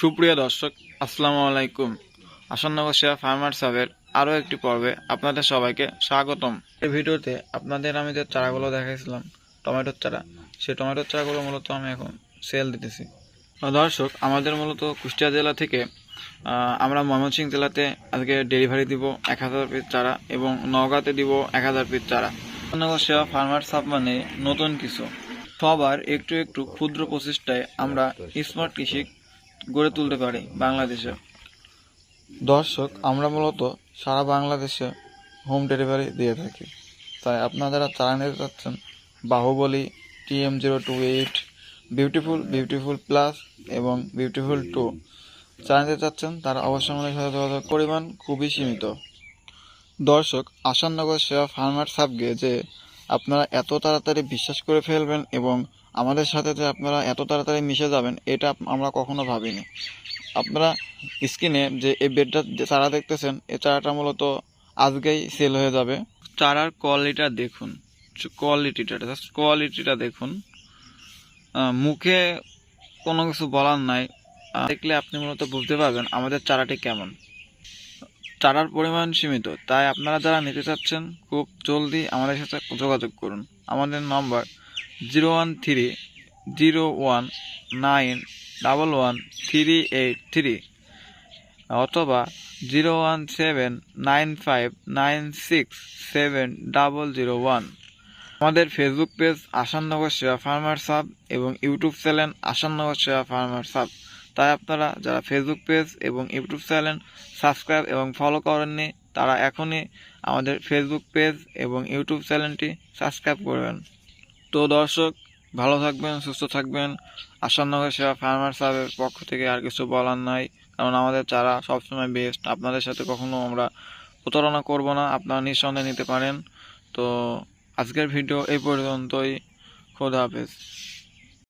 সুপ্রিয় দর্শক, আসসালামু আলাইকুম। আসন্নগর সেবা ফার্মার সাবের আরও একটি পর্বে আপনাদের সবাইকে স্বাগতম। এই ভিডিওতে আপনাদের আমি যে চারাগুলো দেখাইছিলাম, টমেটোর চারা, সেই টমেটোর চারাগুলো মূলত আমি এখন সেল দিতেছি। দর্শক, আমাদের মূলত কুষ্টিয়া জেলা থেকে আমরা ময়মনসিংহ জেলাতে আজকে ডেলিভারি দিব এক হাজার পিস চারা এবং নওগাঁতে দিব এক হাজার পিস চারা। আসন্নগর সেবা ফার্মার সাব মানে নতুন কিছু। সবার একটু একটু ক্ষুদ্র প্রচেষ্টায় আমরা স্মার্ট কৃষি গড়ে তুলতে পারি বাংলাদেশে। দর্শক, আমরা মূলত সারা বাংলাদেশে হোম ডেলিভারি দিয়ে থাকি। তাই আপনারা যারা চারা নিতে চাচ্ছেন Baahubali TM zero two eight beautiful beautiful plus এবং বিউটিফুল টু চারা নিতে চাচ্ছেন, তারা অবশ্যই আমাদের সাথে যোগাযোগ পরিমাণ খুবই সীমিত। দর্শক, আসাননগর সেবা ফার্মার সাবগে যে আপনারা এত তাড়াতাড়ি বিশ্বাস করে ফেলবেন এবং আমাদের সাথে যে আপনারা এত তাড়াতাড়ি মিশে যাবেন, এটা আমরা কখনো ভাবিনি। আপনারা স্ক্রিনে যে এই বেডটা চারা দেখতেছেন, এই চারাটা মূলত আজকেই সেল হয়ে যাবে। চারার কোয়ালিটিটা দেখুন। কোয়ালিটিটা জাস্ট কোয়ালিটিটা দেখুন। মুখে কোনো কিছু বলার নাই। দেখলে আপনি মূলত বুঝতে পারবেন আমাদের চারাটি কেমন। চারার পরিমাণ সীমিত, তাই আপনারা যারা নিতে চাচ্ছেন, খুব জলদি আমাদের সাথে যোগাযোগ করুন। আমাদের নম্বর zero one three zero one nine double one three eight three অথবা zero one seven nine five nine six seven double zero one আমাদের Facebook page Asannagar Seva farmer sub এবং YouTube channel Asannagar Seva farmer sub তাই আপনারা যারা Facebook page এবং YouTube channel subscribe এবং follow করেননি, তারা এখনই আমাদের ফেসবুক পেজ এবং ইউটিউব চ্যানেলটি সাবস্ক্রাইব করবেন। তো দর্শক, ভালো থাকবেন, সুস্থ থাকবেন। আসান্নগর সেবা ফার্মার সাহেবের পক্ষ থেকে আর কিছু বলার নাই, কারণ আমাদের চারা সবসময় বেস্ট আপনাদের সাথে কখনো আমরা প্রতারণা করব না, আপনারা নিঃসন্দেহে নিতে পারেন। তো আজকের ভিডিও এই পর্যন্তই। খোদা হাফেজ।